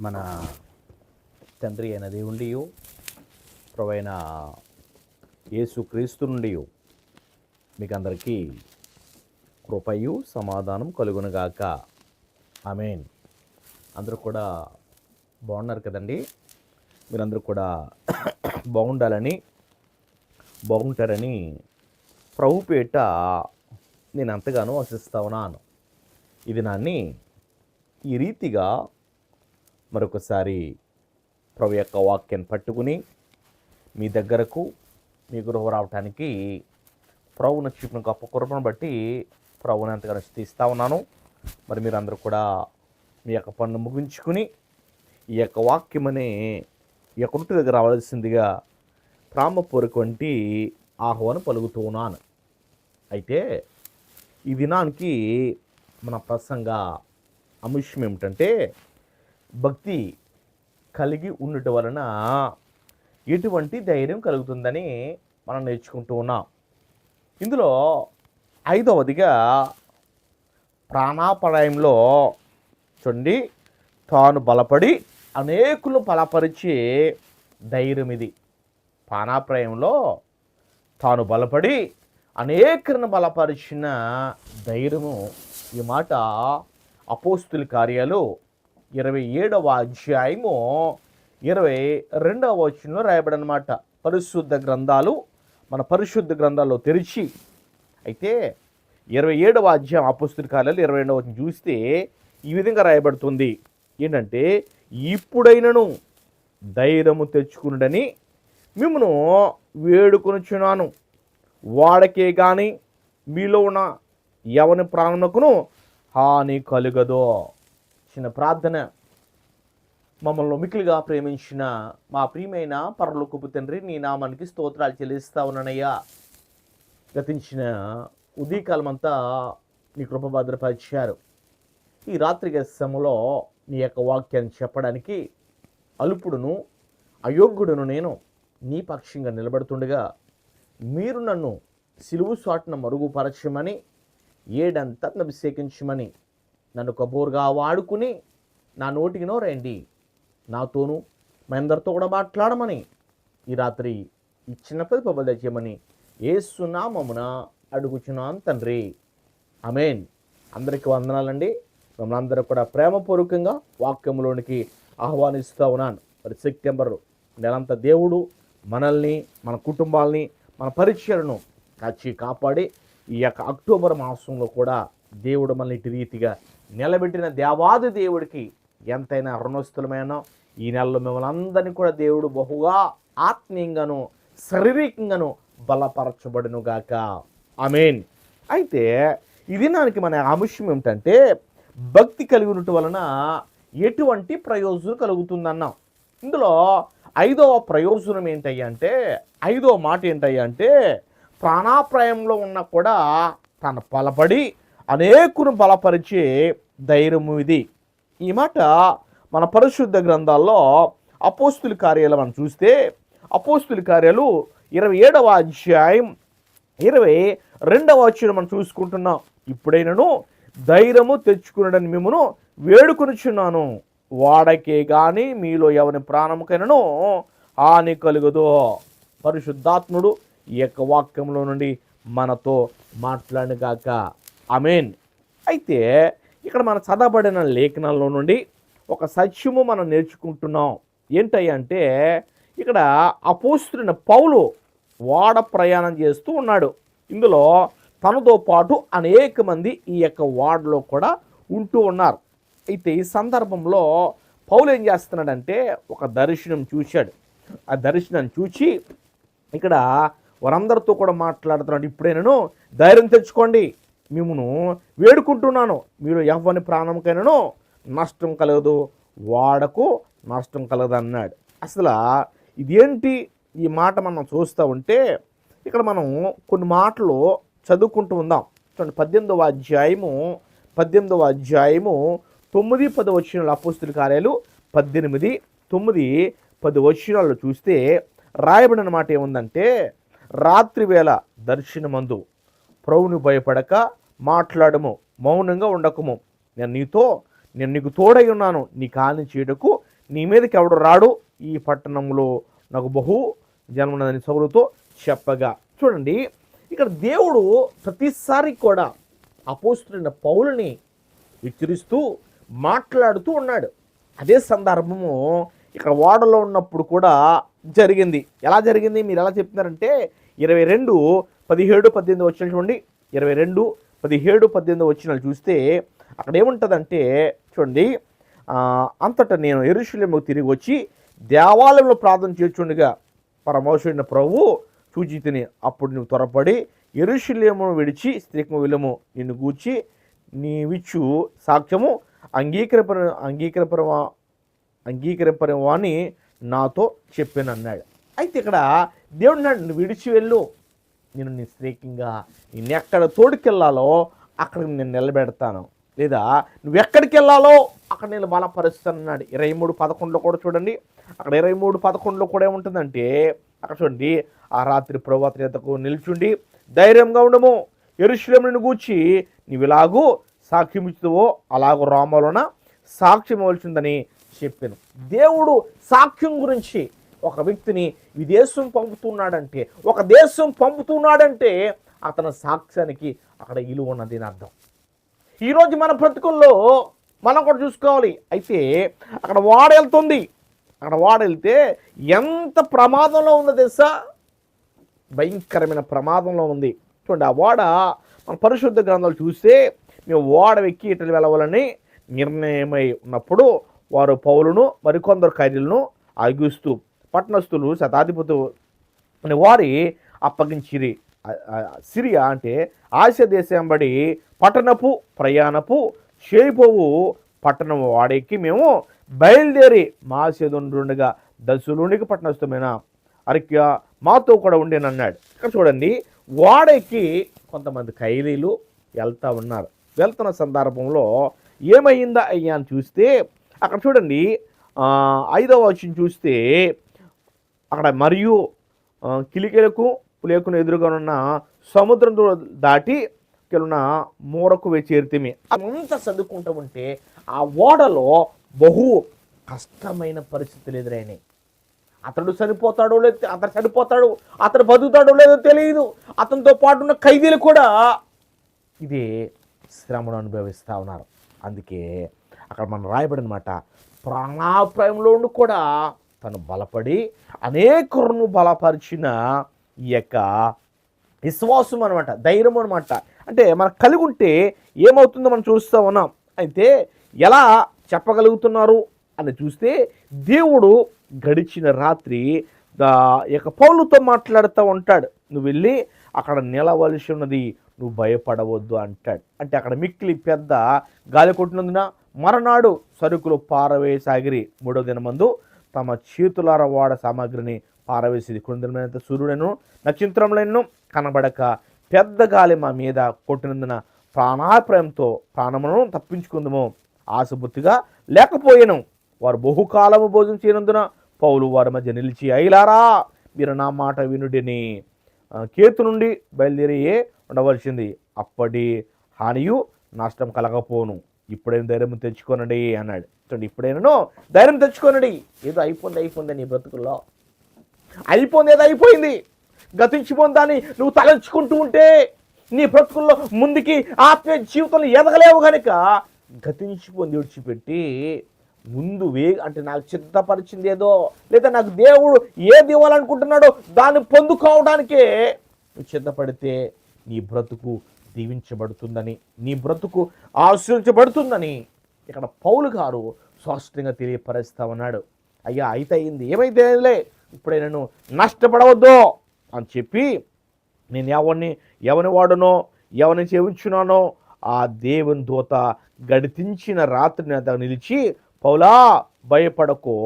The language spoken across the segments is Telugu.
మన తండ్రి అయిన దేవుండి ప్రవైన యేసు క్రీస్తు నుండి మీకు అందరికీ కృపయు సమాధానం కలుగునుగాక. ఆమెన్. అందరూ కూడా బాగున్నారు కదండి? మీరందరూ కూడా బాగుండాలని బాగుంటారని ప్రభుపేట నేను ఎంతగానో ఆశిస్తా ఉన్నాను. ఇది నాన్ని ఈ రీతిగా మరొకసారి ప్రభు యొక్క వాక్యాన్ని పట్టుకుని మీ దగ్గరకు మీ గృహ రావటానికి ప్రభువును చూపిన గొప్ప కృపను బట్టి ప్రభుని అంతగా తీస్తూ ఉన్నాను. మరి మీరందరూ కూడా మీ యొక్క పనులు ముగించుకుని ఈ యొక్క వాక్యమనే ఈ యొక్క దగ్గర రావాల్సిందిగా ప్రామపూరకవంటి ఆహ్వానం పలుకుతూ ఉన్నాను. అయితే ఈ దినానికి మన ప్రసంగ అంశం ఏమిటంటే భక్తి కలిగి ఉండటం వలన ఎటువంటి ధైర్యం కలుగుతుందని మనం నేర్చుకుంటూ ఉన్నాం. ఇందులో ఐదవదిగా ప్రాణాపరాయంలో చూడండి తాను బలపడి అనేకులు బలపరిచే ధైర్యం ఇది. ప్రాణాప్రాయంలో తాను బలపడి అనేకలను బలపరిచిన ధైర్యము ఈ మాట అపోస్తుల కార్యాలు ఇరవై ఏడవ అధ్యాయము ఇరవై రెండవ వచనంలో రాయబడనమాట. పరిశుద్ధ గ్రంథాలు మన పరిశుద్ధ గ్రంథాల్లో తెరిచి అయితే ఇరవై ఏడవ అధ్యాయం ఆ పుస్తకాలలో ఇరవై రెండవ చూస్తే ఈ విధంగా రాయబడుతుంది. ఏంటంటే ఇప్పుడైనను ధైర్యము తెచ్చుకునుడని మిమ్మను వేడుకొనుచున్నాను. వాడకే కానీ మీలో ఉన్న ఎవని ప్రాణమునకును హాని కలుగదో. చిన్న ప్రార్థన మమ్మల్ని మికిలిగా ప్రేమించిన మా ప్రియమైన పరలోకపు తండ్రి నీ నామానికి స్తోత్రాలు చెల్లిస్తా ఉన్నానయ్యా. గతించిన ఉదయకాలం అంతా నీ కృప భద్రపరిచారు. ఈ రాత్రి సమయంలో నీ యొక్క వాక్యాన్ని చెప్పడానికి అల్పుడును అయోగ్యుడును నేను నీ పక్షంగా నిలబడుతుండగా మీరు నన్ను సిలువు సాటున మరుగుపరచమని ఏడంతా అభిషేకించమని నన్ను కబోరుగా వాడుకుని నా నోటికి నోరండి నాతోనూ మా అందరితో కూడా మాట్లాడమని ఈ రాత్రి ఇచ్చిన చిన్న పది ఏసునామమున అడుగుచున్నాను తండ్రి. అమేన్ అందరికీ వందనాలండి. మిమ్మల్ని అందరూ కూడా ప్రేమపూర్వకంగా వాక్యంలోనికి ఆహ్వానిస్తూ ఉన్నాను. మరి సెప్టెంబర్ నెలంతా దేవుడు మనల్ని మన కుటుంబాలని మన పరీక్షలను కాచి కాపాడి ఈ యొక్క అక్టోబర్ మాసంలో కూడా దేవుడు మనల్ని ఇటు రీతిగా నిలబెట్టిన దేవాది దేవుడికి ఎంతైనా రుణస్థులమైనా ఈ నెలలో మిమ్మల్ని అందరినీ కూడా దేవుడు బహుగా ఆత్మీయంగాను శారీరకంగాను బలపరచబడును గాక ఆమెన్. అయితే ఇది దానికి మన అంశం ఏమిటంటే భక్తి కలిగి ఉండటం వలన ఎటువంటి ప్రయోజనం కలుగుతుందన్నాం. ఇందులో ఐదవ ప్రయోజనం ఏంటయ్యా అంటే ఐదవ మాట ఏంటయ్యా అంటే ప్రాణాప్రాయంలో ఉన్న కూడా తన బలపడి అనేకును బలపరిచే ధైర్యము ఇది. ఈ మాట మన పరిశుద్ధ గ్రంథాల్లో అపోస్తుల కార్యాలు మనం చూస్తే అపోస్తుల కార్యాలు ఇరవై ఏడవ అధ్యాయం ఇరవై రెండవ వచ్చిన మనం చూసుకుంటున్నాం. ఇప్పుడైనను ధైర్యము తెచ్చుకునడని మిమ్మను వేడుకొనిచున్నాను. వాడకే కానీ మీలో ఎవరి ప్రాణముకైనను హాని కలుగదు? పరిశుద్ధాత్ముడు ఈ యొక్క వాక్యంలో నుండి మనతో మాట్లాడగాక అమేన్ అయితే ఇక్కడ మన చదవబడిన లేఖనాల్లో నుండి ఒక సత్యము మనం నేర్చుకుంటున్నాం. ఏంటంటే ఇక్కడ అపోస్తున్న పౌలు వాడ ప్రయాణం చేస్తూ ఉన్నాడు. ఇందులో తనతో పాటు అనేక మంది ఈ యొక్క వార్డులో కూడా ఉంటూ ఉన్నారు. అయితే ఈ సందర్భంలో పౌలు ఏం చేస్తున్నాడంటే ఒక దర్శనం చూశాడు. ఆ దర్శనాన్ని చూచి ఇక్కడ వారందరితో కూడా మాట్లాడుతున్నాడు. ఇప్పుడే నేను ధైర్యం తెచ్చుకోండి. మిమ్మను వేడుకుంటున్నాను. మీరు ఎవ్వని ప్రాణంకైనాను నష్టం కలగదు వాడకు నష్టం కలగదు అన్నాడు అసలు ఇదేంటి ఈ మాట మనం చూస్తూ ఉంటే ఇక్కడ మనం కొన్ని మాటలు చదువుకుంటూ ఉందాం. చూడండి పద్దెనిమిదవ అధ్యాయము పద్దెనిమిదవ అధ్యాయము తొమ్మిది పది వచ్చిన అపోస్తుల కార్యాలు. పద్దెనిమిది తొమ్మిది పది వచ్చినాలు చూస్తే రాయబడిన మాట ఏముందంటే రాత్రి వేళ దర్శనమందు ప్రభుని భయపడక మాట్లాడము మౌనంగా ఉండకము. నేను నీతో నేను నీకు తోడై ఉన్నాను. నీ కాని చేయడకు నీ మీదకి ఎవడు రాడు? ఈ పట్టణంలో నాకు బహు జన్మనదని సౌలుతో చెప్పగా. చూడండి ఇక్కడ దేవుడు ప్రతిసారి కూడా అపోస్తున్న పౌలని హెచ్చరిస్తూ మాట్లాడుతూ ఉన్నాడు. అదే సందర్భము ఇక్కడ ఓడలో ఉన్నప్పుడు కూడా జరిగింది. ఎలా జరిగింది? మీరు ఎలా చెప్తున్నారంటే ఇరవై రెండు పదిహేడు పద్దెనిమిది వచ్చిన చూడండి. ఇరవై రెండు పదిహేడు పద్దెనిమిది వచ్చిన చూస్తే అక్కడ ఏముంటుందంటే చూడండి అంతటా నేను ఎరుషులేముకు తిరిగి వచ్చి దేవాలయంలో ప్రార్థన చేర్చుండగా పరమోషుడిన ప్రభు చూచి తిని అప్పుడు నువ్వు త్వరపడి ఎరుషులేమును విడిచి స్త్రీకము విలము నిన్ను గూర్చి నీవిచ్చు సాక్ష్యము అంగీకరపర అంగీకరపరమా అంగీకరింపరేమో అని నాతో చెప్పాను అన్నాడు అయితే ఇక్కడ దేవుడు నన్ను విడిచి వెళ్ళు నేను నీ స్త్రీకంగా నేను ఎక్కడ తోడుకెళ్ళాలో అక్కడికి నేను నిలబెడతాను. లేదా నువ్వు ఎక్కడికి వెళ్ళాలో అక్కడ నేను బలపరుస్తాను అన్నాడు. ఇరవై మూడు పదకొండులో కూడా చూడండి. అక్కడ ఇరవై మూడు పదకొండులో కూడా ఏముంటుందంటే అక్కడ చూడండి ఆ రాత్రి ప్రభాత ఎద్దకు నిల్చుండి ధైర్యంగా ఉండము. ఎరుశ్లేముని గూర్చి నువ్వు ఇలాగూ సాక్ష్యం ఇచ్చుతావో అలాగూ రామలోన సాక్ష్యం ఇవ్వాల్సిందని చెప్పాను. దేవుడు సాక్ష్యం గురించి ఒక వ్యక్తిని విదేశం పంపుతున్నాడంటే ఒక దేశం పంపుతున్నాడంటే అతని సాక్ష్యానికి అక్కడ ఇలువ ఉన్నది అని అర్థం. ఈరోజు మన బ్రతుకుల్లో మనం కూడా చూసుకోవాలి. అయితే అక్కడ వాడ వెళ్తుంది. అక్కడ వాడ వెళ్తే ఎంత ప్రమాదంలో ఉందో తెలుసా భయంకరమైన ప్రమాదంలో ఉంది. చూడండి ఆ ఓడ మన పరిశుద్ధ గ్రంథాలు చూస్తే మేము ఓడ ఎక్కి ఇటలు వెళ్ళవాలని నిర్ణయమై ఉన్నప్పుడు వారు పౌలను మరికొందరు ఖైదీలను ఆగిస్తూ పట్టణస్థులు శతాధిపతు వారి అప్పగించిరి. సిరియా అంటే ఆసియా దేశం బడి పట్టణపు ప్రయాణపు చేయిపోవు పట్టణం వాడెక్కి మేము బయలుదేరి మా సేదుండగా దశలోనికి పట్టణస్థమైన అరిక్య మాతో కూడా ఉండేనన్నాడు. ఇక్కడ చూడండి వాడెక్కి కొంతమంది ఖైదీలు వెళ్తూ ఉన్నారు. వెళ్తున్న సందర్భంలో ఏమైందా అయ్యా అని చూస్తే అక్కడ చూడండి ఐదవ వచ్చిన చూస్తే అక్కడ మరియు కిలికెలకు పులేకును ఎదురుగా ఉన్న సముద్రం దాటి కెలున్న మూరకు చేరితేమి అంతా చదువుకుంటూ ఉంటే ఆ ఓడలో బహు కష్టమైన పరిస్థితులు ఎదురైనాయి. అతడు చనిపోతాడో లేదో అతడు చనిపోతాడు అతడు బతుకుతాడో లేదో తెలియదు. అతనితో పాటు ఉన్న ఖైదీలు కూడా ఇదే శ్రమను అనుభవిస్తూ ఉన్నారు. అందుకే అక్కడ మనం రాయబడినమాట ప్రాణాప్రాయంలో ఉండి కూడా తను బలపడి అనేకులను బలపరిచిన ఈ యొక్క విశ్వాసం అనమాట ధైర్యం అనమాట అంటే మనకు కలిగి ఉంటే ఏమవుతుందో మనం చూస్తూ ఉన్నాం. అయితే ఎలా చెప్పగలుగుతున్నారు అని చూస్తే దేవుడు గడిచిన రాత్రి దా యొక్క పౌలుతో మాట్లాడుతూ ఉంటాడు. నువ్వు వెళ్ళి అక్కడ నిలవలసి ఉన్నది నువ్వు భయపడవద్దు అంటాడు. అంటే అక్కడ మిక్కిలి పెద్ద గాలి కొట్టినందున మరనాడు సరుకులు పారవేసాగిరి మూడో దినమందు. తమ చేతులార వాడ సామాగ్రిని పారవేసేది. కొందరిమైనంత సూర్యుడను నక్షత్రములను కనబడక పెద్ద గాలి మా మీద కొట్టినందున ప్రాణాప్రయంతో ప్రాణమును తప్పించుకుందము. ఆశబుద్ధిగా లేకపోయాను. వారు బహుకాలము భోజనం చేయనందున పౌలు వారి మధ్య నిలిచి అయిలారా మీరు నా మాట వినుడిని. కేతు నుండి బయలుదేరియే ఉండవలసింది? అప్పటి హానియు నష్టం కలగపోను. ఇప్పుడేం ధైర్యం తెచ్చుకోనండి అన్నాడు. చూడండి ఇప్పుడేనో ధైర్యం తెచ్చుకోనండి. ఏదో అయిపోయింది అయిపోయింది నీ బ్రతుకుల్లో. అయిపోయింది ఏదో అయిపోయింది. గతించిపోయిన నువ్వు తలంచుకుంటూ ఉంటే నీ బ్రతుకుల్లో ముందుకి ఆత్మీయ జీవితంలో ఎదగలేవు కనుక గతించిపోయింది విడిచిపెట్టి ముందు వే అంటే నాకు సిద్ధపరిచింది ఏదో లేదా నాకు దేవుడు ఏది ఇవ్వాలనుకుంటున్నాడో దాన్ని పొందుకోవడానికే నువ్వు సిద్ధపడితే నీ బ్రతుకు దీవించబడుతుందని నీ బ్రతుకు ఆశ్రయించబడుతుందని ఇక్కడ పౌలు గారు స్పష్టంగా తెలియపరుస్తా ఉన్నాడు అయ్యా అయితే అయింది. ఏమైతే ఇప్పుడే నేను నష్టపడవద్దు అని చెప్పి నేను ఎవరిని ఎవని వాడునో ఎవరిని సేవించున్నానో ఆ దేవుని దూత గడితించిన రాత్రి అంత నిలిచి పౌలా భయపడకో.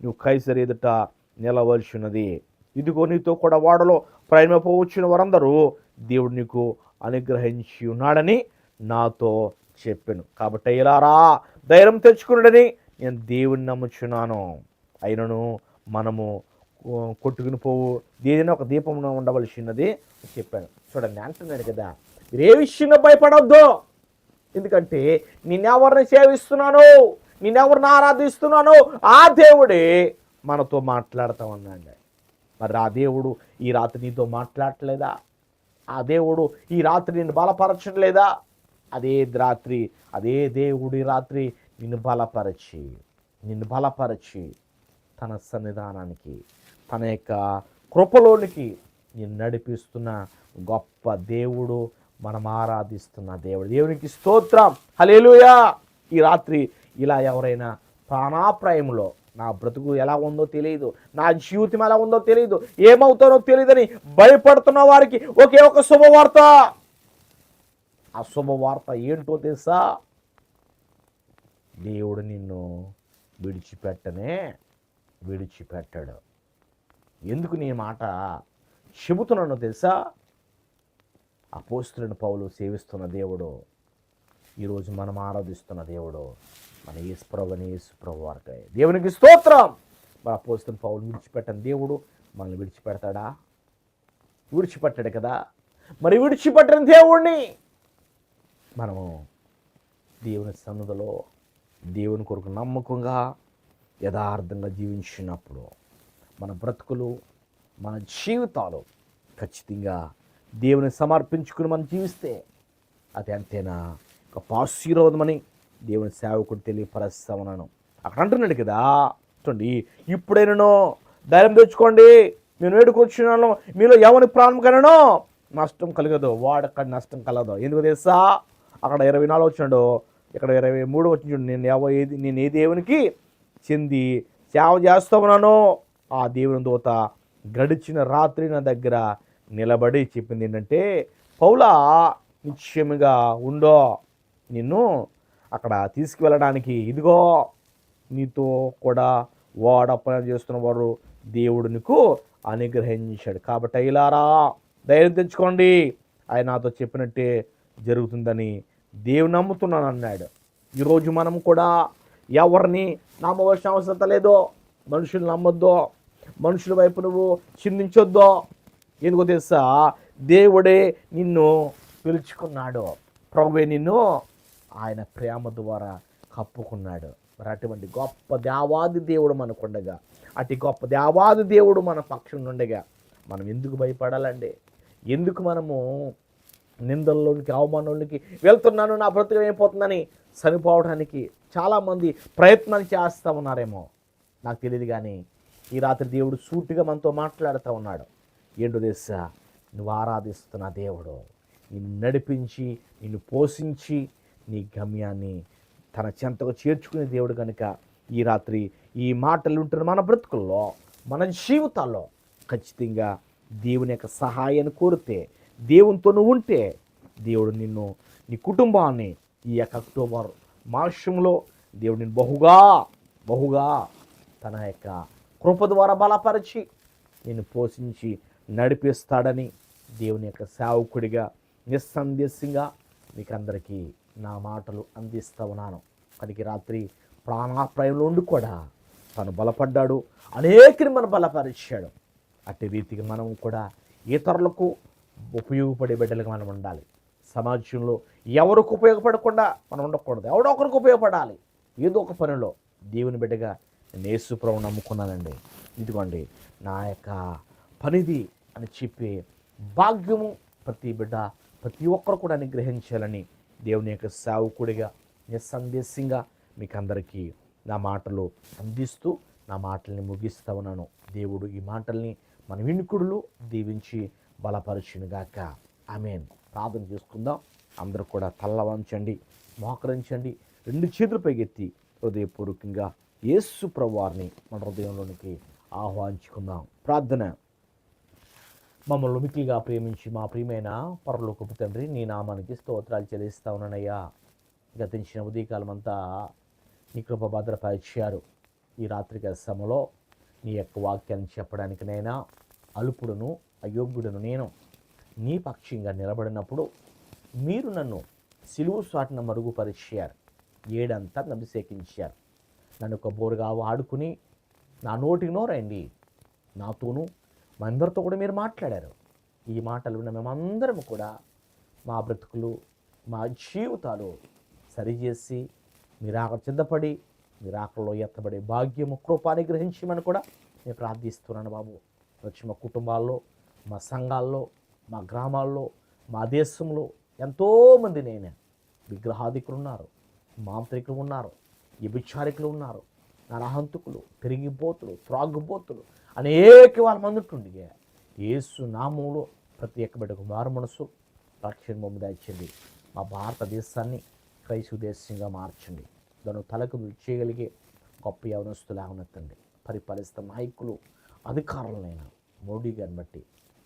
నువ్వు కైసరి ఎదుట నిలవలసినది ఇదిగో నీతో కూడా వాడలో ప్రయాణపోవచ్చిన వారందరూ దేవుడు నీకు అనుగ్రహించి ఉన్నాడని నాతో చెప్పాను. కాబట్టి ఇలారా ధైర్యం తెచ్చుకున్నాడని నేను దేవుని నమ్ముచున్నాను. అయినను మనము కొట్టుకుని పోవు. ఏదైనా ఒక దీపం ఉండవలసినది చెప్పాను. చూడండి అంటున్నాడు కదా ఏ విషయంగా భయపడవద్దు ఎందుకంటే నిన్నెవరిని సేవిస్తున్నాను? నేనెవరిని ఆరాధిస్తున్నానో? ఆ దేవుడే మనతో మాట్లాడతా ఉన్నాడు మరి ఆ దేవుడు ఈ రాత్రి నీతో మాట్లాడట్లేదా? ఆ దేవుడు ఈ రాత్రి నిన్ను బలపరచట్లేదా? అదే రాత్రి అదే దేవుడి రాత్రి నిన్ను బలపరచి నిన్ను బలపరచి తన సన్నిధానానికి తన యొక్క కృపలోనికి నిన్ను నడిపిస్తున్న గొప్ప దేవుడు మనం ఆరాధిస్తున్న దేవుడు. దేవునికి స్తోత్రం. హలేలుయా ఈ రాత్రి ఇలా ఎవరైనా ప్రాణాప్రాయంలో నా బ్రతుకు ఎలా ఉందో తెలియదు. నా జీవితం ఎలా ఉందో తెలియదు. ఏమవుతానో తెలియదని భయపడుతున్న వారికి ఒకే ఒక శుభవార్త. ఆ శుభవార్త ఏంటో తెలుసా? దేవుడు నిన్ను విడిచిపెట్టనే విడిచిపెట్టాడు. ఎందుకు నీ మాట చెబుతున్నాను తెలుసా? అపోస్తులను పౌలు సేవిస్తున్న దేవుడు ఈరోజు మనం ఆరాధిస్తున్న దేవుడు మన యేసు ప్రభుని యేసు ప్రభు వారికి. దేవునికి స్తోత్రం. మన పోస్తున్న పౌలు విడిచిపెట్టని దేవుడు మనల్ని విడిచిపెడతాడా? విడిచిపెట్టాడు కదా. మరి విడిచిపెట్టని దేవుణ్ణి మనము దేవుని సన్నిధిలో దేవుని కొరకు నమ్మకంగా యథార్థంగా జీవించినప్పుడు మన బ్రతుకులు మన జీవితాలు ఖచ్చితంగా దేవుని సమర్పించుకుని మనం జీవిస్తే అది అంతేనా ఒక ఆశీర్వాదమని దేవుని సేవకుడు తెలియపరుస్తామన్నాను. అక్కడ అంటున్నాడు కదా చూడండి ఇప్పుడైనాను ధైర్యం తెచ్చుకోండి నేను వేడుకొచ్చున్నాను మీలో ఎవరి ప్రాణం కనను నష్టం కలగదు వాడక్కడ నష్టం కలగదు. ఎందుకు తెలుసా? అక్కడ ఇరవై నాలుగు వచ్చినాడు ఇక్కడ ఇరవై మూడు వచ్చి నేను ఎవ ఏది నేను ఏ దేవునికి చెంది సేవ చేస్తా ఉన్నాను ఆ దేవుని దూత గడిచిన రాత్రి నా దగ్గర నిలబడి చెప్పింది ఏంటంటే పౌలా నిశ్చయముగా ఉండో నిన్ను అక్కడ తీసుకువెళ్ళడానికి ఇదిగో నీతో కూడా వాడ పని దేవుడు నీకు అనుగ్రహించాడు. కాబట్టి అయిలారా ధైర్యం తెచ్చుకోండి. ఆయన నాతో చెప్పినట్టే జరుగుతుందని దేవుని నమ్ముతున్నాను అన్నాడు. ఈరోజు మనం కూడా ఎవరిని నమ్మవలసిన అవసరం లేదో మనుషులు నమ్మొద్దో మనుషుల వైపు నువ్వు చిందించొద్దో ఎందుకో తెలుసా? దేవుడే నిన్ను పిలుచుకున్నాడు. ప్రభువే నిన్ను ఆయన ప్రేమ ద్వారా కప్పుకున్నాడు. మరి అటువంటి గొప్ప దేవాది దేవుడు మనకుండగా అటు గొప్ప దేవాది దేవుడు మన పక్షం ఉండగా మనం ఎందుకు భయపడాలండి? ఎందుకు మనము నిందల్లోనికి అవమానంలోకి వెళ్తున్నాను నా బ్రతుకు అయిపోతుందని చనిపోవడానికి చాలామంది ప్రయత్నం చేస్తూ ఉన్నారేమో? నాకు తెలియదు కానీ ఈ రాత్రి దేవుడు సూటిగా మనతో మాట్లాడుతూ ఉన్నాడు. ఏంటో తెలుసా? నువ్వు ఆరాధిస్తున్న దేవుడు నిన్ను నడిపించి నిన్ను పోషించి నీ గమ్యాన్ని తన చెంతకు చేర్చుకునే దేవుడు కనుక ఈ రాత్రి ఈ మాటలు ఉంటున్న మన బ్రతుకుల్లో మన జీవితాల్లో ఖచ్చితంగా దేవుని యొక్క సహాయాన్ని కోరితే దేవునితో నువ్వు ఉంటే దేవుడు నిన్ను నీ కుటుంబాన్ని ఈ యొక్క అక్టోబర్ మాసంలో దేవుడు నిన్ను బహుగా బహుగా తన యొక్క కృప ద్వారా బలపరిచి నిన్ను పోషించి నడిపిస్తాడని దేవుని యొక్క సేవకుడిగా నిస్సందేశంగా మీకు అందరికీ నా మాటలు అందిస్తూ ఉన్నాను. అతనికి రాత్రి ప్రాణాప్రాయంలో ఉండి కూడా తను బలపడ్డాడు. అనేకని మనం బలపరిచాడు. అట్టి రీతికి మనం కూడా ఇతరులకు ఉపయోగపడే బిడ్డలుగా మనం ఉండాలి. సమాజంలో ఎవరికి ఉపయోగపడకుండా మనం ఉండకూడదు. ఎవడో ఒకరికి ఉపయోగపడాలి. ఏదో ఒక పనిలో దేవుని బిడ్డగా నేసుప్రభు నమ్ముకున్నానండి. ఇదిగోండి నా యొక్క పనిది అని చెప్పే భాగ్యము ప్రతి బిడ్డ ప్రతి ఒక్కరు కూడా అనుగ్రహించాలని దేవుని యొక్క సేవకుడిగా నిస్సందేశంగా మీకు అందరికీ నా మాటలు అందిస్తూ నా మాటల్ని ముగిస్తా ఉన్నాను. దేవుడు ఈ మాటల్ని మన వినుకుడులు దీవించి బలపరచునుగాక. ఆమెన్. ప్రార్థన చేసుకుందాం. అందరూ కూడా తల్లవంచండి మోకరించండి. రెండు చేతులు పైకెత్తి హృదయపూర్వకంగా యేసు ప్రభువారిని మన హృదయంలోనికి ఆహ్వానించుకుందాం. ప్రార్థన. మమ్మల్ని మిక్కిలిగా ప్రేమించి మా ప్రియమైన పరలోకపు తండ్రి నీ నామానికి స్తోత్రాలు చెల్లిస్తా ఉన్నానయ్యా. గతించిన ఉదయకాలం అంతా నీ కృప భద్రపరిచారు. ఈ రాత్రిక సమయంలో నీ యొక్క వాక్యాన్ని చెప్పడానికినైనా అల్పుడును అయోగ్యుడును నేను నీ పక్షంగా నిలబడినప్పుడు మీరు నన్ను సిలువు సాటిన మరుగుపరిచారు. ఏడంతా అభిషేకించారు నన్ను ఒక బోరుగా వాడుకుని నా నోటికి నోరండి. నాతోనూ అందరితో కూడా మీరు మాట్లాడారు. ఈ మాటలు విన్న మేమందరం కూడా మా బ్రతుకులు మా జీవితాలు సరిచేసి మీరు అక్కడ సిద్ధపడి మీరు ఆకలిలో ఎత్తబడే భాగ్యము కృపాని గ్రహించమని కూడా నేను ప్రార్థిస్తున్నాను బాబు. వచ్చి మా కుటుంబాల్లో మా సంఘాల్లో మా గ్రామాల్లో మా దేశంలో ఎంతోమంది నేను. విగ్రహాధికులు ఉన్నారు మాంత్రికులు ఉన్నారు వ్యభిచారికులు ఉన్నారు. నరహంతుకులు తిరిగిపోతులు త్రాగుబోతులు అనేక వాళ్ళ మంది ఉంటుండే యేసు నామంలో ప్రతి ఒక్క బిడ్డకు మారు మనసు రక్షణ మమ్మ దాచింది. మా భారతదేశాన్ని క్రైస్తవ దేశంగా మార్చండి. దాని తలకు చేయగలిగే గొప్ప యవనస్తులు లేవనెత్తండి పరిపాలిస్తున్న నాయకులు అధికారులైన మోడీ గారిని బట్టి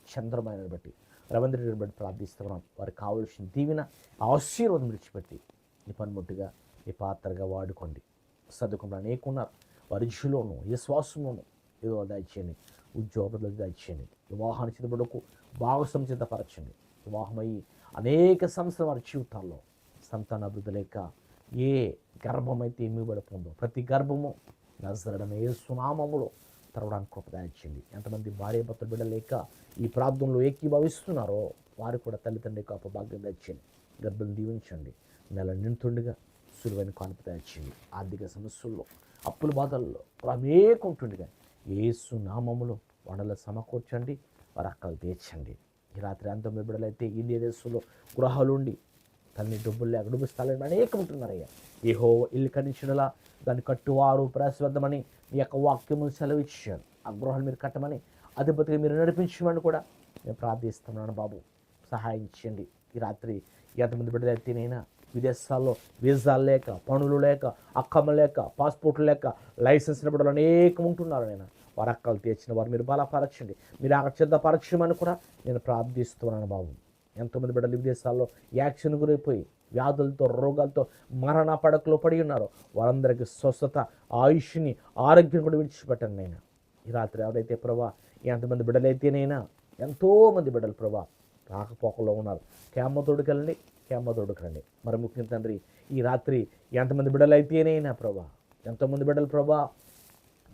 చంద్రబాబు బట్టి రవీంద్ర రెడ్డి బట్టి ప్రార్థిస్తున్నాం. వారికి కావలసిన దీవెన ఆశీర్వాదం విడిచిపెట్టి ఈ పనిముట్టుగా ఈ పాత్రగా వాడుకోండి. సర్దుకుండా అనేకున్నారు వారి ఇష్యులోను విశ్వాసంలోను ఏదో దాచేయండి ఉద్యోగంలో దాచేయండి వివాహాన్ని చిన్నబడుకు భాగస్వామి సిద్ధపరచండి. వివాహమయ్యి అనేక సంవత్సరాల వారి జీవితాల్లో సంతాన అభివృద్ధి లేక ఏ గర్భమైతే ఇమ్మిబడిపోందో ప్రతి గర్భము నజరడమే సునామములో తరవడానికి కృప దయచేయండి ఎంతమంది భార్య భర్త బిడలేక ఈ ప్రాంతంలో ఏకీభవిస్తున్నారో వారు కూడా తల్లిదండ్రి కాప భాగ్యం దయచేయండి గర్భం దీవించండి. నెల నిండుతుండగా సులువైన కానుక ఆర్థిక సమస్యల్లో అప్పుల బాధల్లో ప్రమేకం ఉంటుంది కానీ ఏసు నామములో వనల సమకూర్చండి వరక్కలు అక్కలు తీర్చండి. ఈ రాత్రి అంతం బిడ్డలైతే ఇండియా దేశంలో గృహాలుండి తల్లి డబ్బులు లేక డబ్బు స్థలం అనేకం ఉంటున్నారయ్యా ఏహో ఇల్లు కనిచినలా దాన్ని కట్టువారు ప్రయాసవద్దమని మీ యొక్క వాక్యము సెలవిచ్చారు ఆ గృహాలు మీరు కట్టమని అధిపతిగా మీరు నడిపించమని కూడా నేను ప్రార్థిస్తున్నాను బాబు. సహాయం చేయండి. ఈ రాత్రి ఎంతమంది బిడ్డలైతేనైనా విదేశాల్లో వీసాలు లేక పనులు లేక అక్కమ్మ లేక పాస్పోర్ట్ లేక లైసెన్స్ బిడ్డలు అనేకం ఉంటున్నారు నేను. వారు అక్కలు తీర్చిన వారు మీరు బలపరచండి. మీరు అక్కడ సిద్ధపరచమని కూడా నేను ప్రార్థిస్తున్నాను బాబు. ఎంతోమంది బిడ్డలు విదేశాల్లో యాక్షన్ గురైపోయి వ్యాధులతో రోగాలతో మరణ పడకలో పడి ఉన్నారు. వారందరికీ స్వస్థత ఆయుష్ని ఆరోగ్యం కూడా విడిచిపెట్టాను నేను. ఈ రాత్రి ఎవరైతే ప్రభా ఎంతమంది బిడ్డలైతేనైనా ఎంతోమంది బిడ్డలు ప్రభా రాకపోకలో ఉన్నారు. కేమ్మ వెళ్ళండి కేమ్మ తోడుకండి మరి ముఖ్యం తండ్రి ఈ రాత్రి ఎంతమంది బిడ్డలైతేనైనా ప్రభా? ఎంతోమంది బిడ్డలు ప్రభా?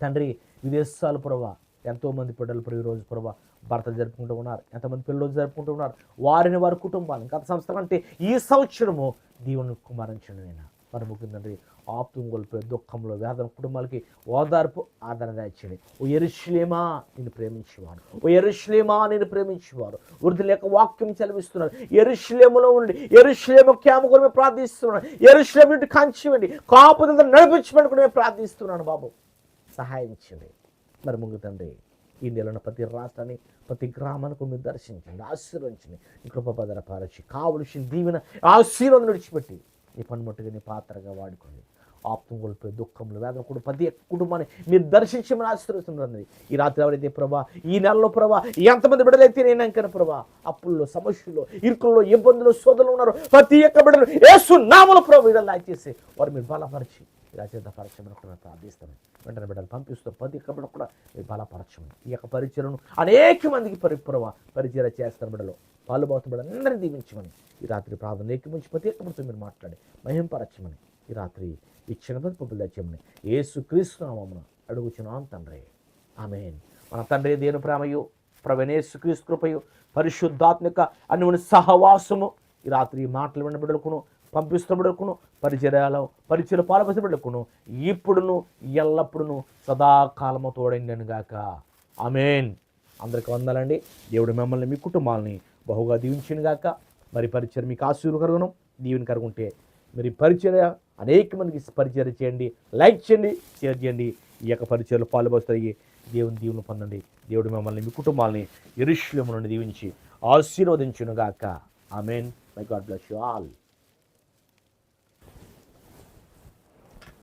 తండ్రి విదేశాలు ప్రభా ఎంతోమంది బిడ్డలు ప్రభు ఈరోజు ప్రభా భర్త జరుపుకుంటూ ఉన్నారు ఎంతమంది పిల్లలు జరుపుకుంటూ ఉన్నారు వారిని వారి కుటుంబాన్ని గత సంవత్సరం అంటే ఈ సంవత్సరము దీవుని కుమారించండి నేను మరి ముఖ్యం తండ్రి ఆప్తం కోల్పోయే దుఃఖంలో వేదన కుటుంబాలకి ఓదార్పు ఆదరణ దాచండి ఓ ఎరుశ్లేమా నేను ప్రేమించేవాడు. ఓ ఎరుశ్లేమా నేను ప్రేమించేవారు వృద్ధి లేక వాక్యం చదివిస్తున్నాడు ఎరుశ్లేములో ఉండి ఎరుశ్లేమ క్యామ కూడా మేము ప్రార్థిస్తున్నాను ఎరుశ్లేమ నుండి కంచివ్వండి కాపుదంతా నడిపించమని కూడా మేము ప్రార్థిస్తున్నాను బాబు. సహాయం చేయండి మరి ముంగుతండి ఈ నెలను ప్రతి రాష్ట్రాన్ని ప్రతి గ్రామానికి మీరు దర్శించండి ఆశీర్వదించండి. నీ కృపపదర పారచి కావలసిన దీవెన ఆశీర్వాదం విడిచిపెట్టి ఈ పనిముట్టుగా నీ పాత్రగా వాడుకోండి ఆప్తం కోల్పోయి దుఃఖంలో వేదన కూడా ప్రతి కుటుంబాన్ని మీరు దర్శించమని ఆశీర్వదిస్తున్నారు ఈ రాత్రి ఎవరైతే ప్రభా ఈ నెలలో ప్రభా ఎంతమంది బిడ్డలైతే నేనంకన ప్రభా అప్పుల్లో సమస్యల్లో ఇరుకుల్లో ఇబ్బందులు సోదరులు ఉన్నారు ప్రతి ఒక్క బిడ్డలు ఏసు నామల ప్రభు ఇలా చేసి వారు మీరు బలపరిచి ఇలా సిద్ధపరచమని కూడా ప్రార్థిస్తాను వెంటనే బిడ్డలు పంపిస్తూ ప్రతి ఒక్క బిడ్డ కూడా మీరు బలపరచమని. ఈ యొక్క పరిచయను అనేక మందికి ప్రభా పరిచయ చేస్తారు బిడ్డలు. పాలుబాటు అందరినీ దీవించమని. ఈ రాత్రి ప్రార్థన ఏకమించి ప్రతి ఒక్క మీరు మాట్లాడి మహింపరచమని. ఈ రాత్రి ఇచ్చిన పప్పులు తెచ్చమని ఏసు క్రీస్తునామమున అడుగుచున్నాం తండ్రి. ఆమెన్. మన తండ్రి దేని ప్రేమయు ప్రవణేసు క్రీస్తు కృపయు పరిశుద్ధాత్మిక అన్ని సహవాసము ఈ రాత్రి మాటలు విన్న బిడ్డలకును పంపిస్తున్న బిడ్డలకును పరిచర్యాల పరిచయ పాలపసిన ఇప్పుడును ఎల్లప్పుడును సదాకాలము తోడైండను గాక. ఆమెన్. అందరికి వందాలండి. దేవుడు మిమ్మల్ని మీ కుటుంబాలని బహుగా దీవించినగాక మరి పరిచయం మీకు ఆశీర్వకరగను దీవెని కరుగుంటే మరి పరిచయ అనేక మందికి పరిచయం చేయండి. లైక్ చేయండి షేర్ చేయండి. ఈ యొక్క పరిచయలు పాల్పొస్తాయి. దేవుని దీవులు పొందండి. దేవుడు మిమ్మల్ని మీ కుటుంబాలని ఎరుశ్లము నుండి దీవించి ఆశీర్వదించునుగాక amen may God bless you all